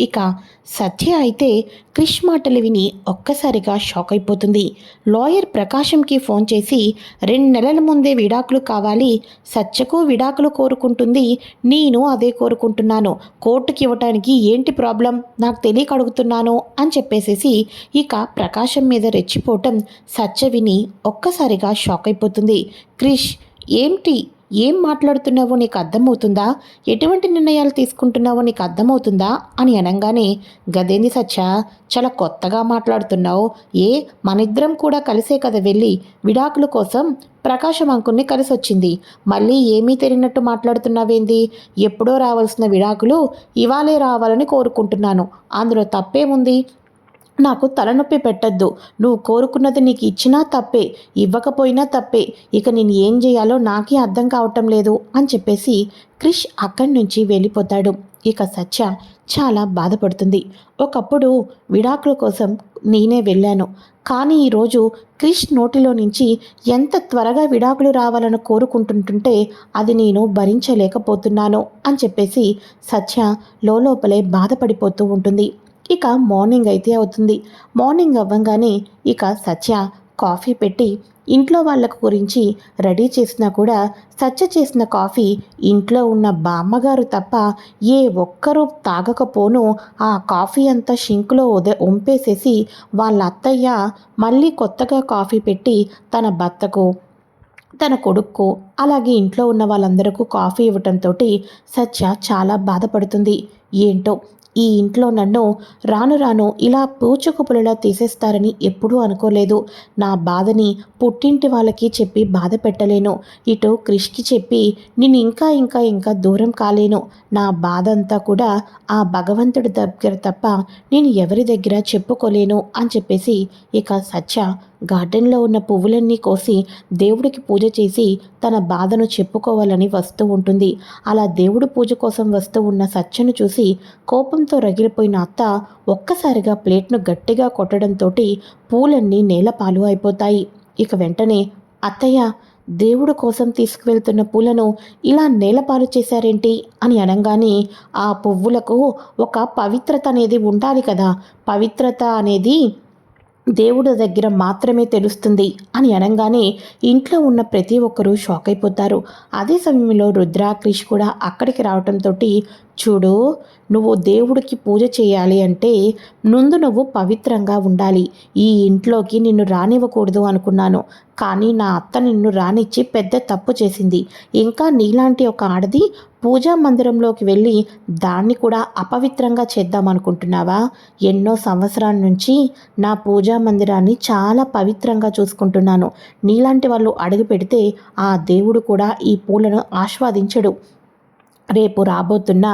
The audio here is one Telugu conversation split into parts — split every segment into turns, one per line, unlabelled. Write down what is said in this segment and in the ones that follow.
ఇక సత్య అయితే క్రిష్ మాటలు విని ఒక్కసారిగా షాక్ అయిపోతుంది. లాయర్ ప్రకాశంకి ఫోన్ చేసి రెండు నెలల ముందే విడాకులు కావాలి. సత్యకు విడాకులు కోరుకుంటుంది. నేను అదే కోరుకుంటున్నాను. కోర్టుకి ఇవ్వటానికి ఏంటి ప్రాబ్లం? నాకు తెలియక అడుగుతున్నాను అని చెప్పేసేసి ఇక ప్రకాశం మీద రెచ్చిపోవటం సత్య విని ఒక్కసారిగా షాక్ అయిపోతుంది. క్రిష్ ఏంటి ఏం మాట్లాడుతున్నావో నీకు అర్థమవుతుందా? ఎటువంటి నిర్ణయాలు తీసుకుంటున్నావో నీకు అర్థమవుతుందా? అని అనగానే గదేంది సత్య చాలా కొత్తగా మాట్లాడుతున్నావు. ఏ మనిద్దరం కూడా కలిసే కదా వెళ్ళి విడాకుల కోసం ప్రకాశం అంకుల్ని కలిసి వచ్చింది మళ్ళీ ఏమీ తెలియనట్టు మాట్లాడుతున్నావేంది? ఎప్పుడో రావాల్సిన విడాకులు ఇవాళే రావాలని కోరుకుంటున్నాను. అందులో తప్పేముంది? నాకు తలనొప్పి పెట్టద్దు. నువ్వు కోరుకున్నది నీకు ఇచ్చినా తప్పే ఇవ్వకపోయినా తప్పే. ఇక నేను ఏం చేయాలో నాకే అర్థం కావటం లేదు అని చెప్పేసి క్రిష్ అక్కడి నుంచి వెళ్ళిపోతాడు. ఇక సత్య చాలా బాధపడుతుంది. ఒకప్పుడు విడాకుల కోసం నేనే వెళ్ళాను. కానీ ఈరోజు క్రిష్ నోటిలో నుంచి ఎంత త్వరగా విడాకులు రావాలని కోరుకుంటుంటుంటే అది నేను భరించలేకపోతున్నాను అని చెప్పేసి సత్య లోపలే బాధపడిపోతూ ఉంటుంది. ఇక మార్నింగ్ అయితే అవుతుంది. మార్నింగ్ అవ్వగానే ఇక సత్య కాఫీ పెట్టి ఇంట్లో వాళ్ళకు గురించి రెడీ చేసినా కూడా సత్య చేసిన కాఫీ ఇంట్లో ఉన్న బామ్మగారు తప్ప ఏ ఒక్కరూ తాగకపోను. ఆ కాఫీ అంతా షింక్లో ఉద ఒంపేసేసి వాళ్ళ అత్తయ్య మళ్ళీ కొత్తగా కాఫీ పెట్టి తన భర్తకు తన కొడుక్కు అలాగే ఇంట్లో ఉన్న వాళ్ళందరికీ కాఫీ ఇవ్వటంతో సత్య చాలా బాధపడుతుంది. ఏంటో ఈ ఇంట్లో నన్ను రాను రాను ఇలా పూచుకుపులలా తీసేస్తారని ఎప్పుడూ అనుకోలేదు. నా బాధని పుట్టింటి వాళ్ళకి చెప్పి బాధ పెట్టలేను. ఇటు క్రిష్కి చెప్పి నేను ఇంకా ఇంకా ఇంకా దూరం కాలేను. నా బాధ అంతా కూడా ఆ భగవంతుడి దగ్గర తప్ప నేను ఎవరి దగ్గర చెప్పుకోలేను అని చెప్పేసి ఇక సత్య గార్డెన్లో ఉన్న పువ్వులన్నీ కోసి దేవుడికి పూజ చేసి తన బాధను చెప్పుకోవాలని వస్తూ ఉంటుంది. అలా దేవుడు పూజ కోసం వస్తూ ఉన్న సత్యను చూసి కోపంతో రగిలిపోయిన అత్త ఒక్కసారిగా ప్లేట్ను గట్టిగా కొట్టడంతో పూలన్నీ నేలపాలు అయిపోతాయి. ఇక వెంటనే అత్తయ్య దేవుడు కోసం తీసుకువెళ్తున్న పూలను ఇలా నేలపాలు చేశారేంటి? అని అనగానే ఆ పువ్వులకు ఒక పవిత్రత అనేది ఉండాలి కదా. పవిత్రత అనేది దేవుడి దగ్గర మాత్రమే తెలుస్తుంది అని అనగానే ఇంట్లో ఉన్న ప్రతి ఒక్కరూ షాక్ అయిపోతారు. అదే సమయంలో రుద్ర క్రిష్ కూడా అక్కడికి రావటంతో చూడు నువ్వు దేవుడికి పూజ చేయాలి అంటే ముందు నువ్వు పవిత్రంగా ఉండాలి. ఈ ఇంట్లోకి నిన్ను రానివ్వకూడదు అనుకున్నాను. కానీ నా అత్త నిన్ను రానిచ్చి పెద్ద తప్పు చేసింది. ఇంకా నీలాంటి ఒక ఆడది పూజా మందిరంలోకి వెళ్ళి దాన్ని కూడా అపవిత్రంగా చేద్దామనుకుంటున్నావా? ఎన్నో సంవత్సరాల నుంచి నా పూజా మందిరాన్ని చాలా పవిత్రంగా చూసుకుంటున్నాను. నీలాంటి వాళ్ళు అడుగు పెడితే ఆ దేవుడు కూడా ఈ పూలను ఆస్వాదించడు. రేపు రాబోతున్న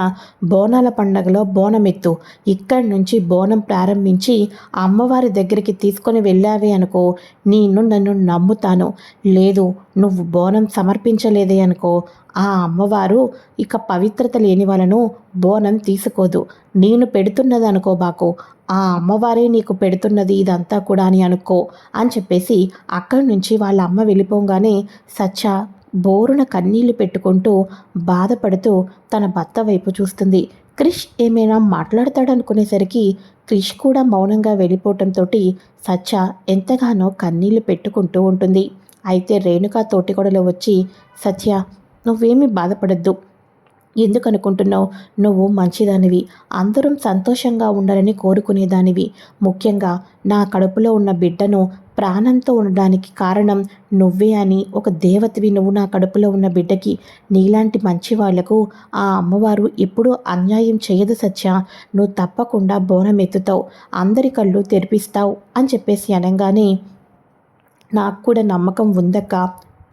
బోనాల పండగలో బోనమెత్తు. ఇక్కడి నుంచి బోనం ప్రారంభించి అమ్మవారి దగ్గరికి తీసుకొని వెళ్ళావే అనుకో. నేను నన్ను నమ్ముతాను. లేదు నువ్వు బోనం సమర్పించలేదే అనుకో. ఆ అమ్మవారు ఇక పవిత్రత లేని వాళ్ళను బోనం తీసుకోదు. నేను పెడుతున్నది అనుకోబాకు ఆ అమ్మవారే నీకు పెడుతున్నది ఇదంతా కూడా అని అనుకో అని చెప్పేసి అక్కడి నుంచి వాళ్ళ అమ్మ వెళ్ళిపోగానే సచ్చ బోరున కన్నీళ్ళు పెట్టుకుంటూ బాధపడుతూ తన భర్త వైపు చూస్తుంది. క్రిష్ ఏమైనా మాట్లాడతాడనుకునేసరికి క్రిష్ కూడా మౌనంగా వెళ్ళిపోవటంతో సత్య ఎంతగానో కన్నీళ్ళు పెట్టుకుంటూ ఉంటుంది. అయితే రేణుకా తోటికొడలో వచ్చి సత్య నువ్వేమీ బాధపడద్దు. ఎందుకు అనుకుంటున్నావు? నువ్వు మంచిదానివి. అందరం సంతోషంగా ఉండాలని కోరుకునేదానివి. ముఖ్యంగా నా కడుపులో ఉన్న బిడ్డను ప్రాణంతో ఉండడానికి కారణం నువ్వే అని ఒక దేవతవి నువ్వు నా కడుపులో ఉన్న బిడ్డకి నీలాంటి మంచి వాళ్ళకు ఆ అమ్మవారు ఎప్పుడూ అన్యాయం చేయదు సత్య. నువ్వు తప్పకుండా బోనం ఎత్తుతావు అందరి కళ్ళు తెరిపిస్తావు అని చెప్పేసి అనగానే నాకు కూడా నమ్మకం ఉందక్క.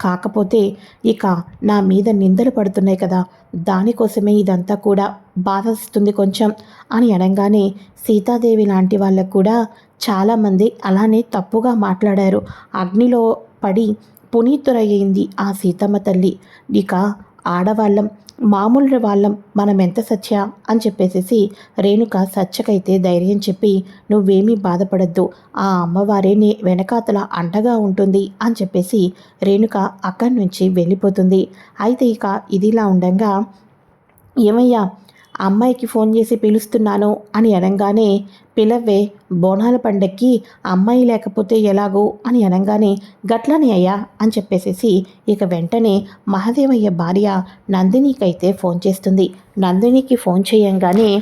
కాకపోతే ఇక నా మీద నిందలు పడుతున్నాయి కదా. దానికోసమే ఇదంతా కూడా బాధిస్తుంది కొంచెం అని అనగానే సీతాదేవి లాంటి వాళ్ళకు కూడా చాలామంది అలానే తప్పుగా మాట్లాడారు. అగ్నిలో పడి పునీతురయ్యింది ఆ సీతమ్మ తల్లి. ఇక ఆడవాళ్ళం మామూలు వాళ్ళం మనం ఎంత సత్య అని చెప్పేసేసి రేణుక సత్యకైతే ధైర్యం చెప్పి నువ్వేమీ బాధపడద్దు. ఆ అమ్మవారే నీ వెనకాతల అండగా ఉంటుంది. అని చెప్పేసి రేణుక అక్కడి నుంచి వెళ్ళిపోతుంది. అయితే ఇక ఇదిలా ఉండగా ఏమయ్యా అమ్మాయికి ఫోన్ చేసి పిలుస్తున్నాను అని అనగానే పిలవ్వే బోనాల పండక్కి అమ్మాయి లేకపోతే ఎలాగో అని అనగానే గట్లని అయ్యా అని చెప్పేసేసి ఇక వెంటనే మహాదేవయ్య భార్య నందినికైతే ఫోన్ చేస్తుంది. నందినికి ఫోన్ చేయంగానే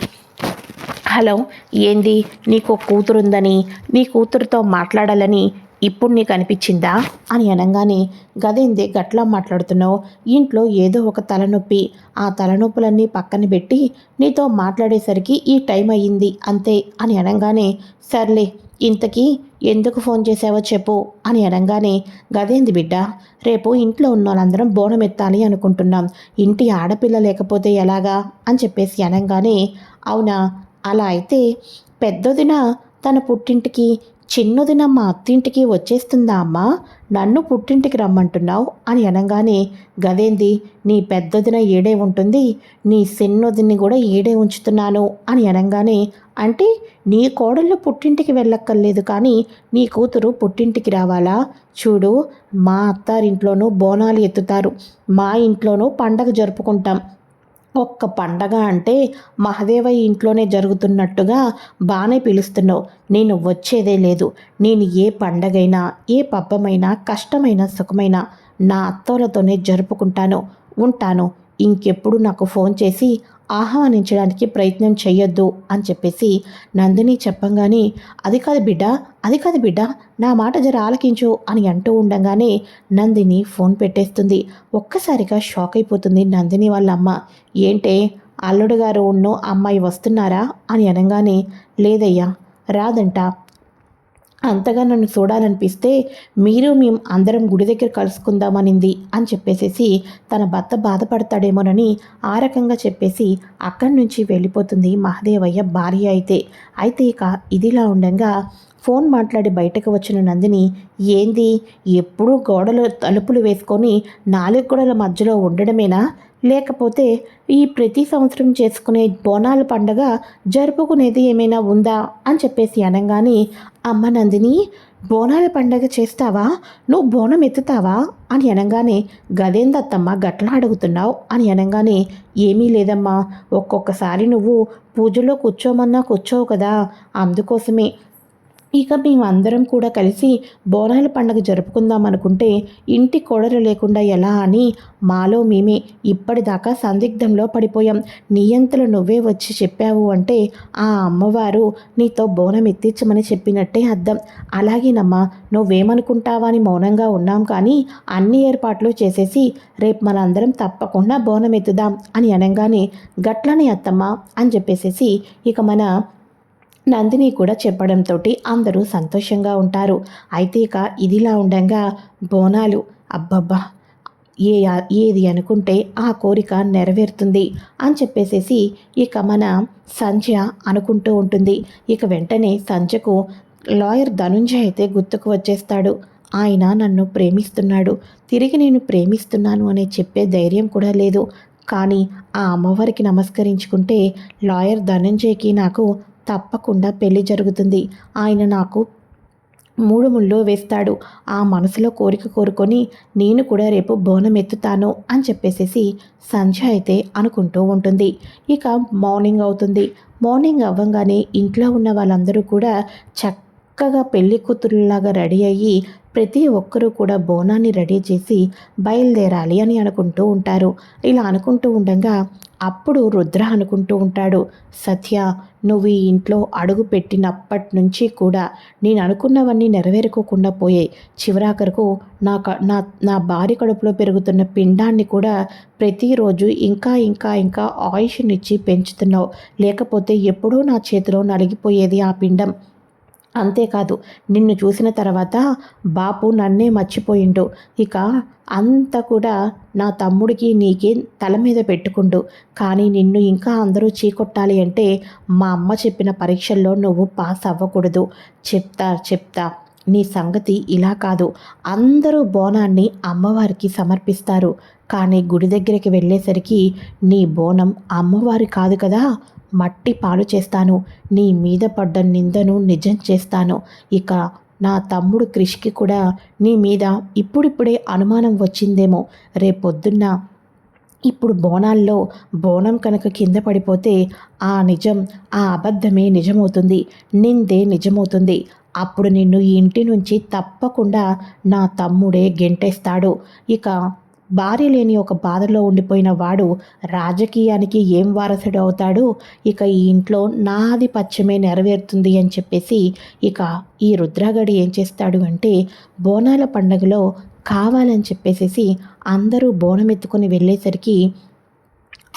హలో ఏంది? నీకు కూతురుందని నీ కూతురుతో మాట్లాడాలని ఇప్పుడు నీకు అనిపించిందా అని అనగానే గదేందే గట్లా మాట్లాడుతున్నావు? ఇంట్లో ఏదో ఒక తలనొప్పి. ఆ తలనొప్పులన్నీ పక్కన పెట్టి నీతో మాట్లాడేసరికి ఈ టైం అయ్యింది అంతే అని అనగానే సర్లే ఇంతకీ ఎందుకు ఫోన్ చేసావో చెప్పు అని అనగానే గదేంది బిడ్డ రేపు ఇంట్లో ఉన్న వాళ్ళందరం బోనం ఎత్తాలి అనుకుంటున్నాం. ఇంటి ఆడపిల్ల లేకపోతే ఎలాగా? అని చెప్పేసి అనగానే అవునా? అలా అయితే పెద్దదిన తన పుట్టింటికి చిన్నదిన మా అత్తింటికి వచ్చేస్తుందా అమ్మా? నన్ను పుట్టింటికి రమ్మంటున్నావు అని అనగానే గదేంది నీ పెద్దదిన ఏడే ఉంటుంది నీ చిన్నదిని కూడా ఏడే ఉంచుతున్నాను అని అనగానే అంటే నీ కోడళ్ళు పుట్టింటికి వెళ్ళక్కర్లేదు కానీ నీ కూతురు పుట్టింటికి రావాలా? చూడు మా అత్తారింట్లోనూ బోనాలు ఎత్తుతారు మా ఇంట్లోనూ పండగ జరుపుకుంటాం ఒక్క పండగ అంటే మహదేవయ్య ఇంట్లోనే జరుగుతున్నట్టుగా బాగానే పిలుస్తున్నావు. నేను వచ్చేదే లేదు. నేను ఏ పండగైనా ఏ పబ్బమైనా కష్టమైన సుఖమైనా నా అత్తోలతోనే జరుపుకుంటాను ఉంటాను. ఇంకెప్పుడు నాకు ఫోన్ చేసి ఆహ్వానించడానికి ప్రయత్నం చెయ్యొద్దు అని చెప్పేసి నందిని చెప్పంగానే అది కాదు బిడ్డ అది కాదు బిడ్డ నా మాట జర ఆలకించు అని అంటూ ఉండగానే నందిని ఫోన్ పెట్టేస్తుంది. ఒక్కసారిగా షాక్ అయిపోతుంది నందిని వాళ్ళ అమ్మ ఏంటే అల్లుడు గారు ఉన్నో అమ్మాయి వస్తున్నారా అని అనగానే లేదయ్యా రాదంట. అంతగా నన్ను చూడాలనిపిస్తే మీరు మేము అందరం గుడి దగ్గర కలుసుకుందామనింది అని చెప్పేసేసి తన భర్త బాధపడతాడేమోనని ఆ రకంగా చెప్పేసి అక్కడి నుంచి వెళ్ళిపోతుంది మహదేవయ్య భార్య అయితే. అయితే ఇక ఇదిలా ఉండగా ఫోన్ మాట్లాడి బయటకు వచ్చిన నందిని ఏంది? ఎప్పుడూ గోడలు తలుపులు వేసుకొని నాలుగు గోడల మధ్యలో ఉండడమేనా? లేకపోతే ఈ ప్రతి సంవత్సరం చేసుకునే బోనాల పండగ జరుపుకునేది ఏమైనా ఉందా అని చెప్పేసి అనగానే అమ్మ నందిని బోనాల పండగ చేస్తావా? నువ్వు బోనం ఎత్తుతావా? అని అనగానే గదేందత్తమ్మ గట్లా అడుగుతున్నావు? అని అనగానే ఏమీ లేదమ్మా ఒక్కొక్కసారి నువ్వు పూజలో కూర్చోమన్నా కూర్చోవు కదా అందుకోసమే ఇక మేమందరం కూడా కలిసి బోనాల పండగ జరుపుకుందాం అనుకుంటే ఇంటి కోడలు లేకుండా ఎలా అని మాలో మేమే ఇప్పటిదాకా సందిగ్ధంలో పడిపోయాం. నియంతలు నువ్వే వచ్చి చెప్పావు అంటే ఆ అమ్మవారు నీతో బోనం ఎత్తించమని చెప్పినట్టే అర్థం. అలాగేనమ్మా నువ్వేమనుకుంటావా అని మౌనంగా ఉన్నాం కానీ అన్ని ఏర్పాట్లు చేసేసి రేపు మనందరం తప్పకుండా బోనం ఎత్తుదాం అని అనగానే గట్లనే అత్తమ్మ అని చెప్పేసేసి ఇక మన నందిని కూడా చెప్పడంతో అందరూ సంతోషంగా ఉంటారు. అయితే ఇక ఇదిలా ఉండగా బోనాలు అబ్బబ్బా ఏ ఏది అనుకుంటే ఆ కోరిక నెరవేరుతుంది అని చెప్పేసేసి ఇక మన సంధ్య అనుకుంటూ ఉంటుంది. ఇక వెంటనే సంధ్యకు లాయర్ ధనుంజయ్ అయితే గుర్తుకు వచ్చేస్తాడు. ఆయన నన్ను ప్రేమిస్తున్నాడు. తిరిగి నేను ప్రేమిస్తున్నాను అనే చెప్పే ధైర్యం కూడా లేదు. కానీ ఆ అమ్మవారికి నమస్కరించుకుంటే లాయర్ ధనంజయ్కి నాకు తప్పకుండా పెళ్ళి జరుగుతుంది. ఆయన నాకు మూడు ముళ్ళు వేస్తాడు. ఆ మనసులో కోరిక కోరుకొని నేను కూడా రేపు బోనం ఎత్తుతాను అని చెప్పేసేసి సంధ్య అయితే అనుకుంటూ ఉంటుంది. ఇక మార్నింగ్ అవుతుంది. మార్నింగ్ అవ్వగానే ఇంట్లో ఉన్న వాళ్ళందరూ కూడా చక్కగా పెళ్ళి కూతురులాగా రెడీ అయ్యి ప్రతి ఒక్కరూ కూడా బోనాన్ని రెడీ చేసి బయలుదేరాలి అని అనుకుంటూ ఉంటారు. ఇలా అనుకుంటూ ఉండగా అప్పుడు రుద్ర అనుకుంటూ ఉంటాడు సత్య నువ్వు ఈ ఇంట్లో అడుగు పెట్టినప్పటి నుంచి కూడా నేను అనుకున్నవన్నీ నెరవేరుకోకుండా పోయాయి. చివరాఖరకు నా నా నా భార్య కడుపులో పెరుగుతున్న పిండాన్ని కూడా ప్రతిరోజు ఇంకా ఇంకా ఇంకా ఆయుష్నిచ్చి పెంచుతున్నావు. లేకపోతే ఎప్పుడూ నా చేతిలో నలిగిపోయేది ఆ పిండం. అంతేకాదు నిన్ను చూసిన తర్వాత బాపు నన్నే మర్చిపోయిండు. ఇక అంత కూడా నా తమ్ముడికి నీకే తల మీద పెట్టుకుండు. కానీ నిన్ను ఇంకా అందరూ చీకొట్టాలి అంటే మా అమ్మ చెప్పిన పరీక్షల్లో నువ్వు పాస్ అవ్వకూడదు. చెప్తా చెప్తా. నీ సంగతి ఇలా కాదు. అందరూ బోనాన్ని అమ్మవారికి సమర్పిస్తారు. కానీ గుడి దగ్గరికి వెళ్ళేసరికి నీ బోనం అమ్మవారి కాదు కదా? మట్టి పాలు చేస్తాను. నీ మీద పడ్డ నిందను నిజం చేస్తాను. ఇక నా తమ్ముడు క్రిష్కి కూడా నీ మీద ఇప్పుడిప్పుడే అనుమానం వచ్చిందేమో. రేపొద్దున్న ఇప్పుడు బోనాల్లో బోనం కనుక కింద పడిపోతే ఆ నిజం ఆ అబద్ధమే నిజమవుతుంది. నిందే నిజమవుతుంది. అప్పుడు నిన్ను ఈ ఇంటి నుంచి తప్పకుండా నా తమ్ముడే గెంటేస్తాడు. ఇక భార్య లేని ఒక బాధలో ఉండిపోయిన వాడు రాజకీయానికి ఏం వారసుడు అవుతాడు? ఇక ఈ ఇంట్లో నాది పచ్చమే నెరవేరుతుంది అని చెప్పేసి ఇక ఈ రుద్రగడి ఏం చేస్తాడు అంటే బోనాల పండగలో కావాలని చెప్పేసేసి అందరూ బోనం ఎత్తుకొని వెళ్ళేసరికి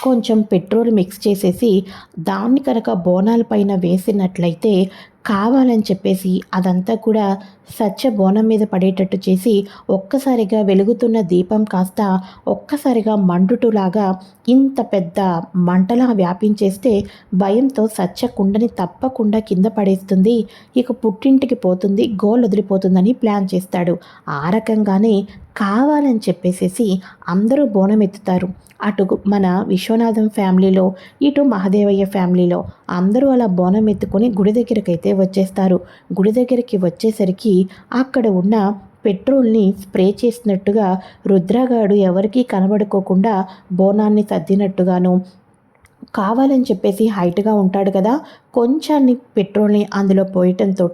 కొంచెం పెట్రోల్ మిక్స్ చేసేసి దాన్ని కనుక బోనాల పైన వేసినట్లయితే కావాలని చెప్పేసి అదంతా కూడా సత్య బోనం మీద పడేటట్టు చేసి ఒక్కసారిగా వెలుగుతున్న దీపం కాస్త ఒక్కసారిగా మండుటులాగా ఇంత పెద్ద మంటలా వ్యాపించేస్తే భయంతో సత్య కుండని తప్పకుండా కింద పడేస్తుంది. ఇక పుట్టింటికి పోతుంది గోల్ వదిలిపోతుందని ప్లాన్ చేస్తాడు. ఆ రకంగానే కావాలని చెప్పేసేసి అందరూ బోనం ఎత్తుతారు అటు మన విశ్వనాథం ఫ్యామిలీలో ఇటు మహదేవయ్య ఫ్యామిలీలో అందరూ అలా బోనం ఎత్తుకొని గుడి దగ్గరకైతే వచ్చేస్తారు. గుడి దగ్గరికి వచ్చేసరికి అక్కడ ఉన్న పెట్రోల్ని స్ప్రే చేసినట్టుగా రుద్రగాడు ఎవరికీ కనబడుకోకుండా బోనాన్ని సర్దినట్టుగాను కావాలని చెప్పేసి హైట్గా ఉంటాడు కదా కొంచాన్ని పెట్రోల్ని అందులో పోయటంతో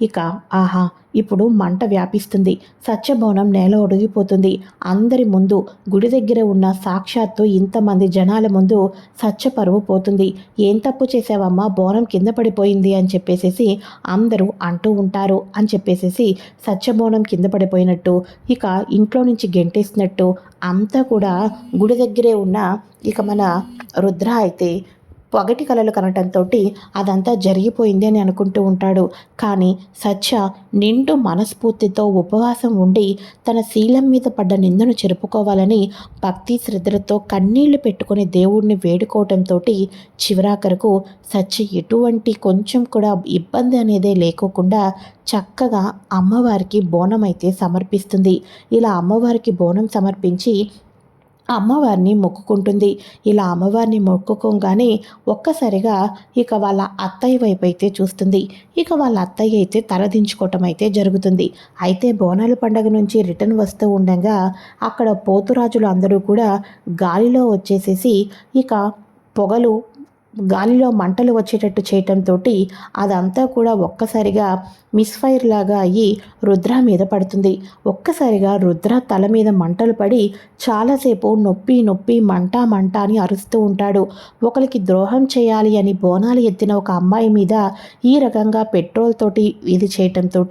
ఇక ఆహా ఇప్పుడు మంట వ్యాపిస్తుంది. సత్యభవనం నేల ఒడిగిపోతుంది. అందరి ముందు గుడి దగ్గర ఉన్న సాక్షాత్తు ఇంతమంది జనాల ముందు సత్య పరువు పోతుంది. ఏం తప్పు చేసావమ్మా బోనం కింద పడిపోయింది అని చెప్పేసేసి అందరూ అంటూ ఉంటారు అని చెప్పేసేసి సత్యభవనం కింద పడిపోయినట్టు ఇక ఇంట్లో నుంచి గెంటేసినట్టు అంతా కూడా గుడి దగ్గరే ఉన్న ఇక మన రుద్ర అయితే పొగటి కలలు కనటంతో అదంతా జరిగిపోయింది అని అనుకుంటూ ఉంటాడు. కానీ సత్య నిండు మనస్ఫూర్తితో ఉపవాసం ఉండి తన శీలం మీద పడ్డ నిందను చెరుపుకోవాలని భక్తి శ్రద్ధలతో కన్నీళ్ళు పెట్టుకుని దేవుడిని వేడుకోవటంతో చివరాఖరకు సత్య ఎటువంటి కొంచెం కూడా ఇబ్బంది అనేదే లేకోకుండా చక్కగా అమ్మవారికి బోనం అయితే సమర్పిస్తుంది. ఇలా అమ్మవారికి బోనం సమర్పించి అమ్మవారిని మొక్కుకుంటుంది. ఇలా అమ్మవారిని మొక్కుకోగానే ఒక్కసారిగా ఇక వాళ్ళ అత్తయ్య వైపు అయితే చూస్తుంది. ఇక వాళ్ళ అత్తయ్య అయితే తలదించుకోవటం అయితే జరుగుతుంది. అయితే బోనాల పండగ నుంచి రిటర్న్ వస్తూ ఉండగా అక్కడ పోతురాజులు అందరూ కూడా గాలిలో వచ్చేసేసి ఇక పొగలు గాలిలో మంటలు వచ్చేటట్టు చేయటంతో అదంతా కూడా ఒక్కసారిగా మిస్ఫైర్ లాగా అయ్యి రుద్ర మీద పడుతుంది. ఒక్కసారిగా రుద్ర తల మీద మంటలు పడి చాలాసేపు నొప్పి నొప్పి మంట మంట అని అరుస్తూ ఉంటాడు. ఒకరికి ద్రోహం చేయాలి అని బోనాలు ఎత్తిన ఒక అమ్మాయి మీద ఈ రకంగా పెట్రోల్ తోటి ఇది చేయటంతో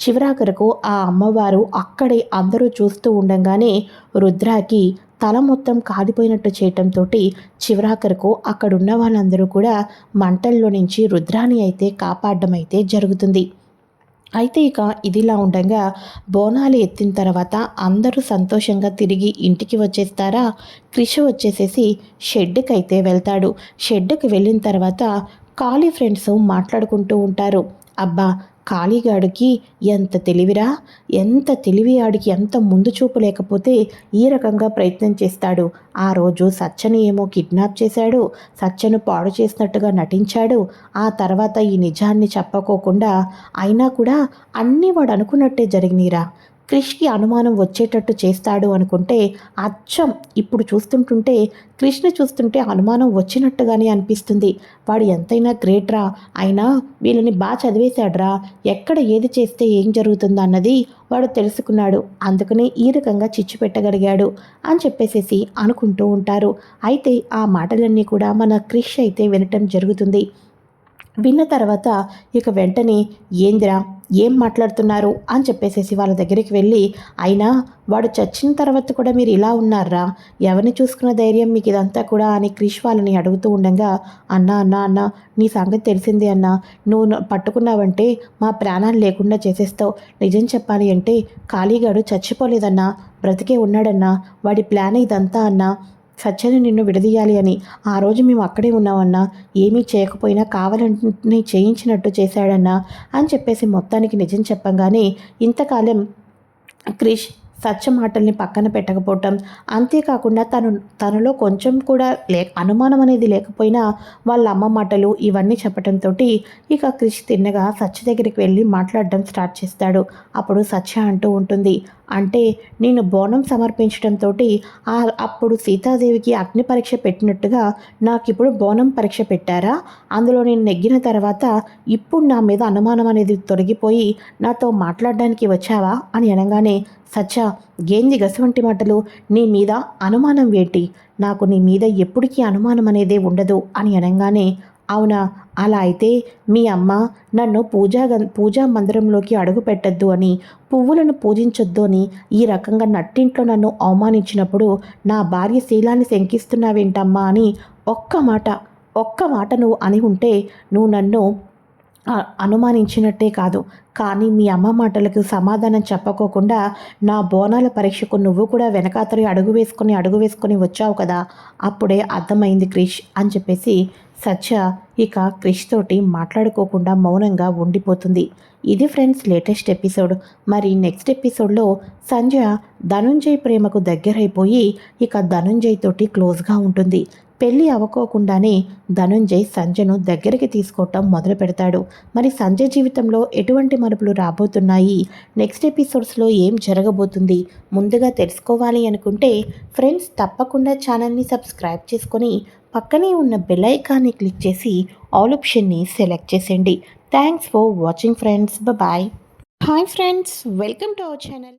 చివరాఖరకు ఆ అమ్మవారు అక్కడే అందరూ చూస్తూ ఉండగానే రుద్రాకి తల మొత్తం కాలిపోయినట్టు చేయటంతో చివరాఖరకు అక్కడున్న వాళ్ళందరూ కూడా మంటల్లో నుంచి రుద్రాన్ని అయితే కాపాడడం అయితే జరుగుతుంది. అయితే ఇక ఇదిలా ఉండగా బోనాలు ఎత్తిన తర్వాత అందరూ సంతోషంగా తిరిగి ఇంటికి వచ్చేస్తారా? క్రిష వచ్చేసేసి షెడ్కి అయితే వెళ్తాడు. షెడ్కి వెళ్ళిన తర్వాత ఖాళీ ఫ్రెండ్స్ మాట్లాడుకుంటూ ఉంటారు. అబ్బా కాళీగాడికి ఎంత తెలివిరా? ఎంత తెలివి ఆడికి ఎంత ముందు చూపు లేకపోతే ఈ రకంగా ప్రయత్నం చేస్తాడు. ఆ రోజు సచ్చని ఏమో కిడ్నాప్ చేశాడు. సచ్చను పాడు చేసినట్టుగా నటించాడు. ఆ తర్వాత ఈ నిజాన్ని చెప్పకోకుండా అయినా కూడా అన్నీ వాడు అనుకున్నట్టే జరిగినీరా. క్రిష్కి అనుమానం వచ్చేటట్టు చేస్తాడు అనుకుంటే అచ్చం. ఇప్పుడు చూస్తుంటుంటే కృష్ణ చూస్తుంటే అనుమానం వచ్చినట్టుగానే అనిపిస్తుంది. వాడు ఎంతైనా గ్రేట్రా అయినా వీళ్ళని బాగా చదివేశాడ్రా. ఎక్కడ ఏది చేస్తే ఏం జరుగుతుందో అన్నది వాడు తెలుసుకున్నాడు. అందుకనే ఈ రకంగా చిచ్చు పెట్టగలిగాడు అని చెప్పేసేసి అనుకుంటూ ఉంటారు. అయితే ఆ మాటలన్నీ కూడా మన క్రిష్ అయితే వినటం జరుగుతుంది. విన్న తర్వాత ఇక వెంటనే ఏందిరా? ఏం మాట్లాడుతున్నారు? అని చెప్పేసేసి వాళ్ళ దగ్గరికి వెళ్ళి అయినా వాడు చచ్చిన తర్వాత కూడా మీరు ఇలా ఉన్నారా? ఎవరిని చూసుకున్న ధైర్యం మీకు ఇదంతా కూడా? అని క్రిష్ వాళ్ళని అడుగుతూ ఉండగా అన్న అన్న అన్న నీ సంగతి తెలిసిందే అన్న. నువ్వు పట్టుకున్నావంటే మా ప్రాణాలు లేకుండా చేసేస్తావు. నిజం చెప్పాలి అంటే ఖాళీగాడు చచ్చిపోలేదన్నా బ్రతికే ఉన్నాడన్నా వాడి ప్లాన్ ఇదంతా అన్నా సత్యని నిన్ను విడదీయాలి అని. ఆ రోజు మేము అక్కడే ఉన్నామన్నా. ఏమీ చేయకపోయినా కావాలని చేయించినట్టు చేశాడన్నా అని చెప్పేసి మొత్తానికి నిజం చెప్పంగానే ఇంతకాలం క్రిష్ సత్య మాటల్ని పక్కన పెట్టకపోవటం. అంతేకాకుండా తను తనలో కొంచెం కూడా లే అనుమానం అనేది లేకపోయినా వాళ్ళ అమ్మ మాటలు ఇవన్నీ చెప్పడంతో ఇక క్రిష్ తిన్నగా సత్య దగ్గరికి వెళ్ళి మాట్లాడడం స్టార్ట్ చేస్తాడు. అప్పుడు సత్య అంటూ ఉంటుంది అంటే నేను బోనం సమర్పించడంతో అప్పుడు సీతాదేవికి అగ్ని పరీక్ష పెట్టినట్టుగా నాకు ఇప్పుడు బోనం పరీక్ష పెట్టారా? అందులో నేను నెగ్గిన తర్వాత ఇప్పుడు నా మీద అనుమానం అనేది తొలగిపోయి నాతో మాట్లాడడానికి వచ్చావా? అని అనగానే సచ్చా గేంది గసవంటి మాటలు నీ మీద అనుమానం ఏంటి నాకు నీ మీద ఎప్పటికీ అనుమానం అనేదే ఉండదు అని అనగానే అవునా? అలా అయితే మీ అమ్మ నన్ను పూజా పూజా మందిరంలోకి అడుగు పెట్టద్దు అని పువ్వులను పూజించొద్దు అని ఈ రకంగా నట్టింట్లో నన్ను అవమానించినప్పుడు నా భార్య శీలాన్ని శంకిస్తున్నావేంటమ్మా అని ఒక్క మాట ఒక్క మాట నువ్వు అని ఉంటే నువ్వు నన్ను అనుమానించినట్టే కాదు. కానీ మీ అమ్మ మాటలకు సమాధానం చెప్పకోకుండా నా బోనాల పరీక్షకు నువ్వు కూడా వెనకాతరి అడుగు వేసుకొని అడుగు వేసుకొని వచ్చావు కదా? అప్పుడే అర్థమైంది క్రిష్ అని చెప్పేసి సత్య ఇక క్రిష్ తోటి మాట్లాడుకోకుండా మౌనంగా ఉండిపోతుంది. ఇది ఫ్రెండ్స్ లేటెస్ట్ ఎపిసోడ్. మరి నెక్స్ట్ ఎపిసోడ్లో సంజయ ధనుంజయ్ ప్రేమకు దగ్గరైపోయి ఇక ధనుంజయ్ తోటి క్లోజ్గా ఉంటుంది. పెళ్ళి అవ్వకోకుండానే ధనుంజయ్ సంజయ్ను దగ్గరికి తీసుకోవటం మొదలు పెడతాడు. మరి సంజయ్ జీవితంలో ఎటువంటి మరుపులు రాబోతున్నాయి? నెక్స్ట్ ఎపిసోడ్స్లో ఏం జరగబోతుంది? ముందుగా తెలుసుకోవాలి అనుకుంటే ఫ్రెండ్స్ తప్పకుండా ఛానల్ని సబ్స్క్రైబ్ చేసుకొని పక్కనే ఉన్న బెల్ ఐకాన్ని క్లిక్ చేసి ఆల్ ఆప్షన్ని సెలెక్ట్ చేసేయండి. Thanks for watching friends bye hi friends welcome to our channel